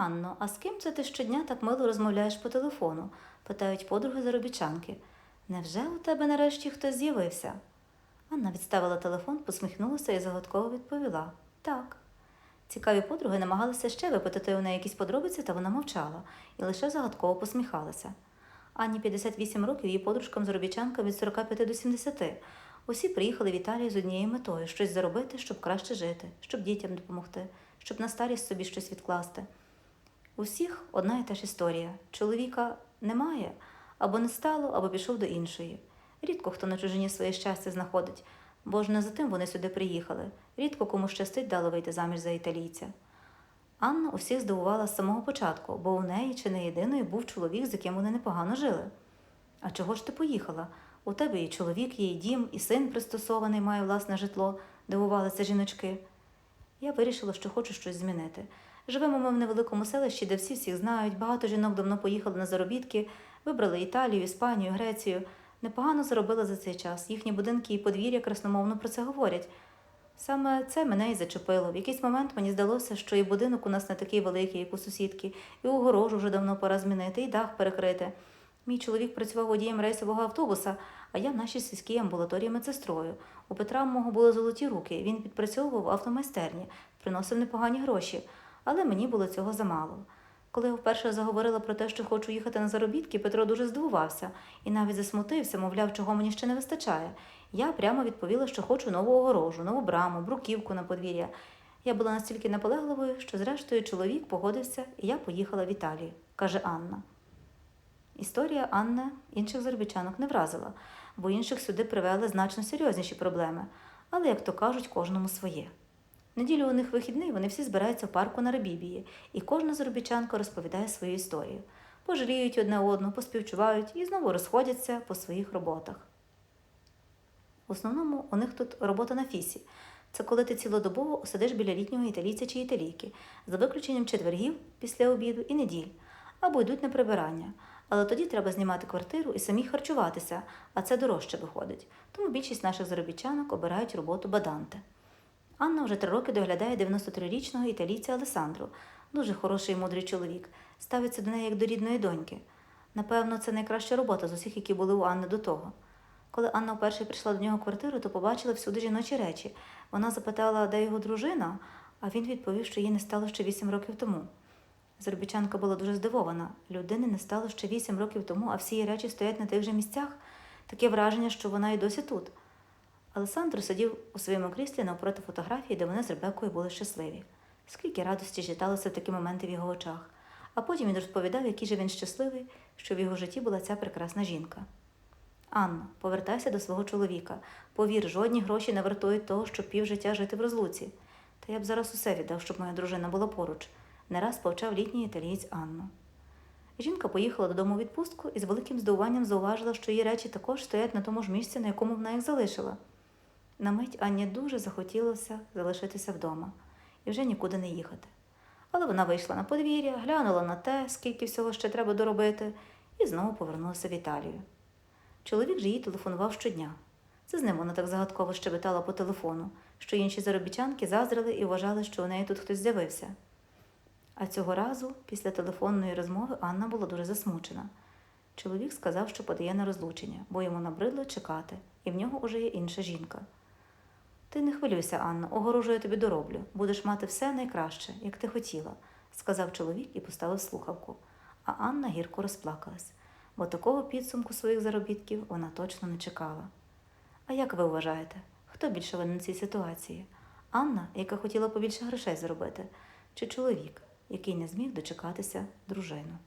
Анно, а з ким це ти щодня так мило розмовляєш по телефону? питають подруги заробітчанки. Невже у тебе нарешті хтось з'явився? Анна відставила телефон, посміхнулася і загадково відповіла так. Цікаві подруги намагалися ще випитати у неї якісь подробиці, та вона мовчала і лише загадково посміхалася. Анні 58 років, її подружкам заробітчанкам від 45 до 70. Усі приїхали в Італію з однією метою щось заробити, щоб краще жити, щоб дітям допомогти, щоб на старість собі щось відкласти. У всіх одна і та ж історія. Чоловіка немає, або не стало, або пішов до іншої. Рідко хто на чужині своє щастя знаходить, бо ж не за тим вони сюди приїхали. Рідко кому щастить дало вийти заміж за італійця. Анна усіх здивувала з самого початку, бо у неї чи не єдиною був чоловік, з яким вони непогано жили. А чого ж ти поїхала? У тебе і чоловік є, і дім, і син пристосований, має власне житло, дивувалися жіночки. Я вирішила, що хочу щось змінити. Живемо ми в невеликому селищі, де всі всіх знають, багато жінок давно поїхали на заробітки, вибрали Італію, Іспанію, Грецію. Непогано заробили за цей час. Їхні будинки і подвір'я красномовно про це говорять. Саме це мене і зачепило. В якийсь момент мені здалося, що і будинок у нас не такий великий, як у сусідки, і огорожу вже давно пора змінити, і дах перекрити. Мій чоловік працював водієм рейсового автобуса, а я в нашій сільській амбулаторії медсестрою. У Петра мого були золоті руки. Він підпрацьовував автомайстерні, приносив непогані гроші, але мені було цього замало. Коли я вперше заговорила про те, що хочу їхати на заробітки, Петро дуже здивувався і навіть засмутився, мовляв, чого мені ще не вистачає. Я прямо відповіла, що хочу нову огорожу, нову браму, бруківку на подвір'я. Я була настільки наполегливою, що зрештою чоловік погодився, і я поїхала в Італію, каже Анна. Історія Анни інших заробітчанок не вразила, бо інших сюди привели значно серйозніші проблеми, але, як то кажуть, кожному своє. Неділю у них вихідний, вони всі збираються в парку на Рабібії, і кожна заробітчанка розповідає свою історію. Пожаліють одне одну, поспівчувають і знову розходяться по своїх роботах. В основному у них тут робота на фісі. Це коли ти цілодобово сидиш біля літнього італійця чи італійки, за виключенням четвергів після обіду і неділь, або йдуть на прибирання. Але тоді треба знімати квартиру і самі харчуватися, а це дорожче виходить. Тому більшість наших заробітчанок обирають роботу баданте. Анна вже три роки доглядає 93-річного італійця Алесандру, дуже хороший і мудрий чоловік, ставиться до неї як до рідної доньки. Напевно, це найкраща робота з усіх, які були у Анни до того. Коли Анна вперше прийшла до нього в квартиру, то побачила всюди жіночі речі. Вона запитала, де його дружина, а він відповів, що її не стало ще вісім років тому. Заробітчанка була дуже здивована. Людини не стало ще вісім років тому, а всі її речі стоять на тих же місцях. Таке враження, що вона і досі тут. Олександр сидів у своєму кріслі навпроти фотографії, де вони з Ребекою були щасливі. Скільки радості читалося в такі моменти в його очах. А потім він розповідав, який же він щасливий, що в його житті була ця прекрасна жінка. Анно, повертайся до свого чоловіка. Повір, жодні гроші не вартують того, щоб півжиття жити в розлуці. Та я б зараз усе віддав, щоб моя дружина була поруч. Не раз повчав літній італієць Анну. Жінка поїхала додому у відпустку і з великим здивуванням зауважила, що її речі також стоять на тому ж місці, на якому вона їх залишила. На мить Анні дуже захотілося залишитися вдома і вже нікуди не їхати. Але вона вийшла на подвір'я, глянула на те, скільки всього ще треба доробити, і знову повернулася в Італію. Чоловік же їй телефонував щодня. Це з ним вона так загадково щебетала по телефону, що інші заробітчанки заздрили і вважали, що у неї тут хтось з'явився. А цього разу, після телефонної розмови, Анна була дуже засмучена. Чоловік сказав, що подає на розлучення, бо йому набридло чекати, і в нього уже є інша жінка. Ти не хвилюйся, Анна, огорожу я тобі дороблю. Будеш мати все найкраще, як ти хотіла, сказав чоловік і поставив слухавку. А Анна гірко розплакалась, бо такого підсумку своїх заробітків вона точно не чекала. А як ви вважаєте, хто більше винен цій ситуації? Анна, яка хотіла побільше грошей заробити, чи чоловік, який не зміг дочекатися дружину?